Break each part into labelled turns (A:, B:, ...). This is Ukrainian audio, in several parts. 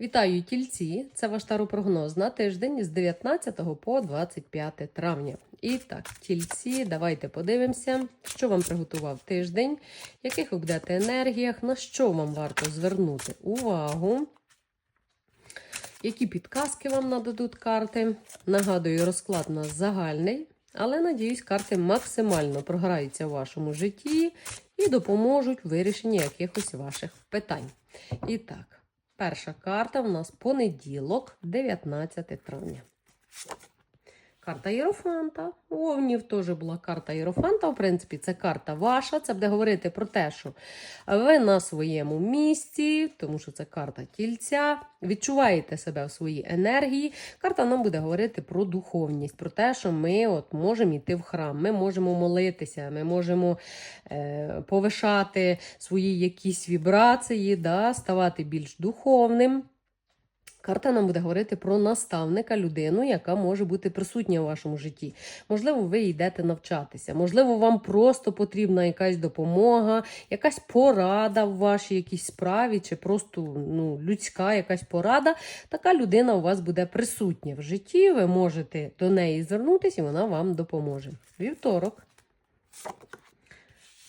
A: Вітаю тільці! Це ваш таропрогноз на тиждень з 19 по 25 травня. І так, тільці, давайте подивимося, що вам приготував тиждень, яких будете енергіях, на що вам варто звернути увагу. Які підказки вам нададуть карти? Нагадую, розклад у нас загальний, але надіюсь, карти максимально програються в вашому житті і допоможуть в вирішенні якихось ваших питань. І так, перша карта у нас понеділок, 19 травня. Карта Єрофанта. У Овнів теж була карта Єрофанта. В принципі, це карта ваша. Це буде говорити про те, що ви на своєму місці, тому що це карта тільця. Відчуваєте себе в своїй енергії. Карта нам буде говорити про духовність, про те, що ми от можемо йти в храм, ми можемо молитися, ми можемо е, повишати свої якісь вібрації, да, ставати більш духовним. Карта нам буде говорити про наставника, людину, яка може бути присутня у вашому житті. Можливо, ви йдете навчатися, можливо, вам просто потрібна якась допомога, якась порада в вашій якійсь справі, чи просто ну, людська якась порада. Така людина у вас буде присутня в житті. Ви можете до неї звернутися, і вона вам допоможе. Вівторок.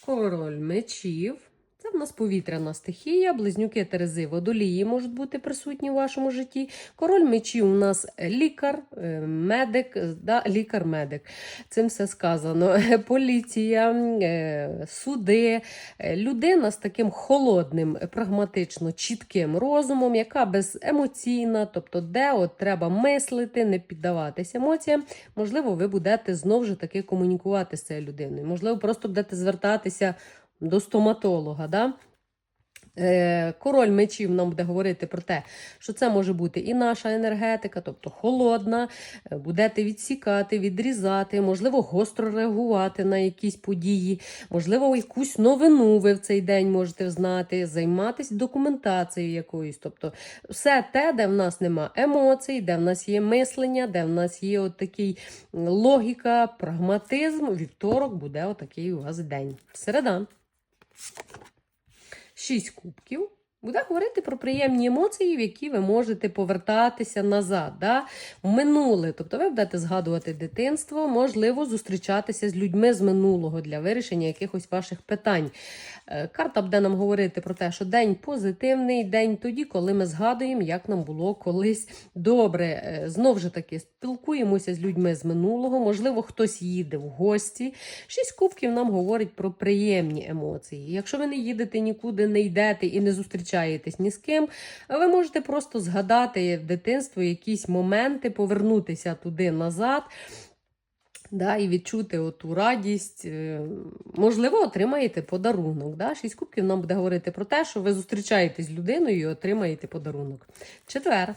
A: Король мечів. В нас повітряна стихія, близнюки Терези водолії можуть бути присутні в вашому житті. Король мечів у нас лікар, е, медик, е, да, лікар-медик. Цим все сказано. Поліція, е, суди, людина з таким холодним, прагматично чітким розумом, яка беземоційна, тобто, де от треба мислити, не піддаватися емоціям. Можливо, ви будете знову ж таки комунікувати з цією людиною. Можливо, просто будете звертатися до стоматолога. Да? Е, Король мечів нам буде говорити про те, що це може бути і наша енергетика, тобто холодна, е, будете відсікати, відрізати, можливо, гостро реагувати на якісь події, можливо, якусь новину ви в цей день можете знати, займатися документацією якоюсь. Тобто, все те, де в нас нема емоцій, де в нас є мислення, де в нас є от такий логіка, прагматизм. Вівторок буде отакий у вас день. Середа. Шість кубків. Буде говорити про приємні емоції, в які ви можете повертатися назад, да? в минуле. Тобто ви будете згадувати дитинство, можливо, зустрічатися з людьми з минулого для вирішення якихось ваших питань. Е, Карта буде нам говорити про те, що день позитивний день тоді, коли ми згадуємо, як нам було колись добре. Е, Знову ж таки, спілкуємося з людьми з минулого, можливо, хтось їде в гості. Шість кубків нам говорить про приємні емоції. Якщо ви не їдете нікуди, не йдете і не зустрічаєтесь ні з ким, ви можете просто згадати в дитинство якісь моменти, повернутися туди назад. Да, і відчути оту радість. Е, Можливо, отримаєте подарунок. Да? Шість кубків нам буде говорити про те, що ви зустрічаєтесь з людиною і отримаєте подарунок. Четвер.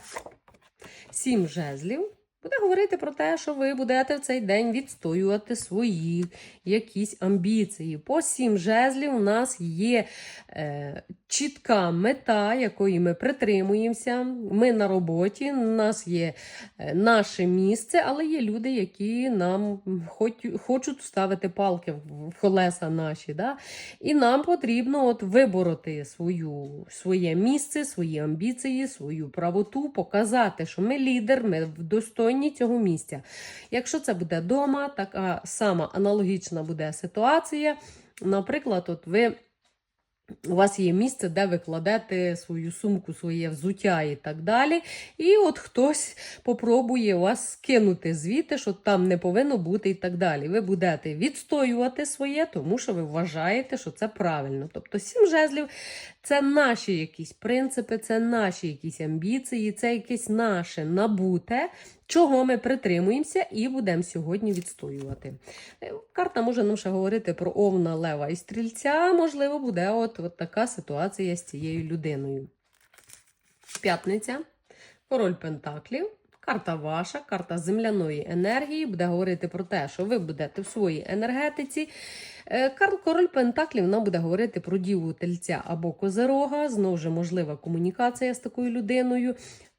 A: Сім жезлів. Буде говорити про те, що ви будете в цей день відстоювати свої якісь амбіції. По сім жезлів у нас є е, чітка мета, якої ми притримуємося. Ми на роботі, у нас є е, наше місце, але є люди, які нам хоч, хочуть ставити палки в колеса наші. Да? І нам потрібно от вибороти свою, своє місце, свої амбіції, свою правоту, показати, що ми лідер, ми достойні цього місця. Якщо це буде вдома, така сама аналогічна буде ситуація. Наприклад, от ви. У вас є місце, де ви кладете свою сумку, своє взуття і так далі. І от хтось попробує вас скинути звідти, що там не повинно бути і так далі. Ви будете відстоювати своє, тому що ви вважаєте, що це правильно. Тобто сім жезлів це наші якісь принципи, це наші якісь амбіції, це якесь наше набуте, чого ми притримуємося і будемо сьогодні відстоювати. Е, Карта може нам ще говорити про овна, лева і стрільця. Можливо, буде от, от така ситуація з цією людиною. П'ятниця, король Пентаклів. Карта ваша, карта земляної енергії буде говорити про те, що ви будете в своїй енергетиці. Е, Король Пентаклів нам буде говорити про діву тельця або козерога. Знову ж можлива комунікація з такою людиною.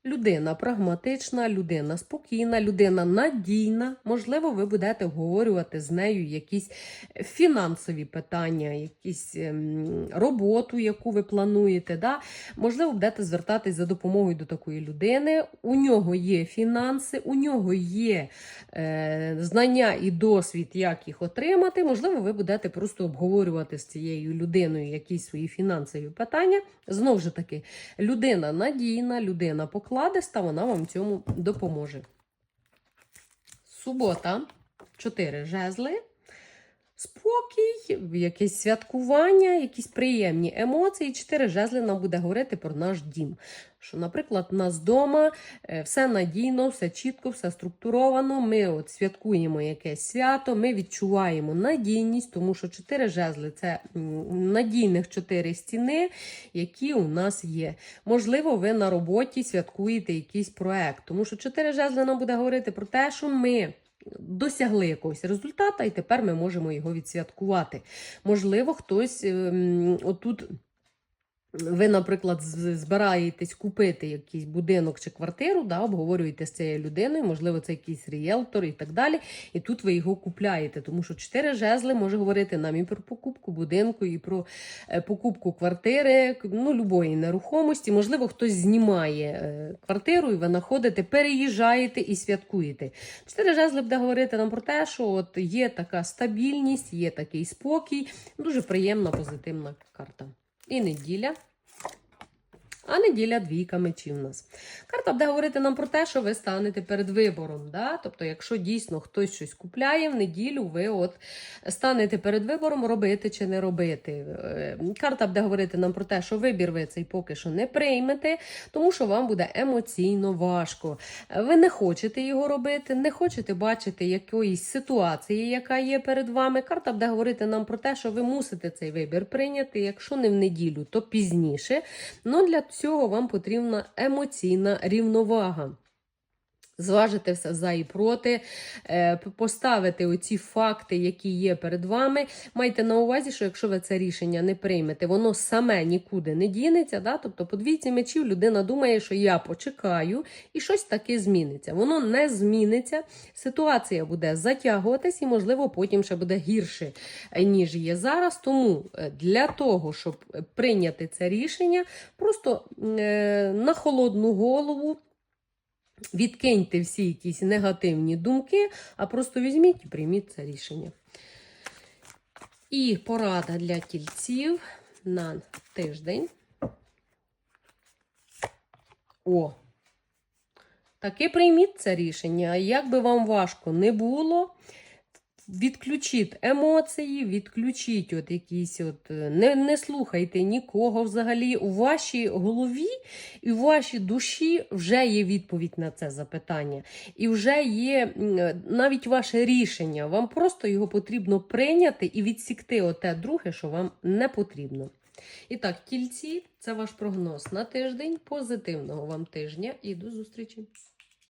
A: Людина прагматична, людина спокійна, людина надійна. Можливо, ви будете обговорювати з нею якісь фінансові питання, якісь ем, роботу, яку ви плануєте. Да? Можливо, будете звертатись за допомогою до такої людини. У нього є фінанси, у нього є е, знання і досвід, як їх отримати. Можливо, ви будете просто обговорювати з цією людиною якісь свої фінансові питання. Знову ж таки, людина надійна, людина покладиста, вона вам в цьому допоможе. Субота, 4 жезли. Спокій, якесь святкування, якісь приємні емоції. Чотири жезли нам буде говорити про наш дім. Що, наприклад, у нас вдома е, все надійно, все чітко, все структуровано. Ми от святкуємо якесь свято, ми відчуваємо надійність, тому що чотири жезли це надійних чотири стіни, які у нас є. Можливо, ви на роботі святкуєте якийсь проект, тому що чотири жезли нам буде говорити про те, що ми досягли якогось результата, і тепер ми можемо його відсвяткувати. Можливо, хтось ем, отут. Ви, наприклад, збираєтесь купити якийсь будинок чи квартиру, да, обговорюєте з цією людиною, можливо, це якийсь ріелтор і так далі. І тут ви його купляєте, тому що чотири жезли може говорити нам і про покупку будинку, і про е, покупку квартири, ну, любої нерухомості. Можливо, хтось знімає е, квартиру, і ви знаходите, переїжджаєте і святкуєте. Чотири жезли буде говорити нам про те, що от є така стабільність, є такий спокій. Дуже приємна, позитивна карта. І неділя. А неділя двійка мечів у нас. Карта буде говорити нам про те, що ви станете перед вибором. Да? Тобто, якщо дійсно хтось щось купляє в неділю, ви от станете перед вибором, робити чи не робити. Е, Карта буде говорити нам про те, що вибір ви цей поки що не приймете, тому що вам буде емоційно важко. Ви не хочете його робити, не хочете бачити якоїсь ситуації, яка є перед вами. Карта буде говорити нам про те, що ви мусите цей вибір прийняти. Якщо не в неділю, то пізніше. Ну для цього вам потрібна емоційна рівновага. Зважити все за і проти, е, поставити оці факти, які є перед вами. Майте на увазі, що якщо ви це рішення не приймете, воно саме нікуди не дінеться. Да? Тобто, по двійці мечів людина думає, що я почекаю і щось таке зміниться. Воно не зміниться, ситуація буде затягуватись і, можливо, потім ще буде гірше, е, ніж є зараз. Тому е, для того, щоб прийняти це рішення, просто е, на холодну голову. Відкиньте всі якісь негативні думки, а просто візьміть і прийміть це рішення. І порада для тільців на тиждень. О! Таки прийміть це рішення. Як би вам важко не було, відключіть емоції, відключіть от якісь от, е, не, не слухайте нікого взагалі. У вашій голові і у вашій душі вже є відповідь на це запитання. І вже є е, навіть ваше рішення. Вам просто його потрібно прийняти і відсікти оте друге, що вам не потрібно. І так, тільці, це ваш прогноз на тиждень. Позитивного вам тижня і до зустрічі!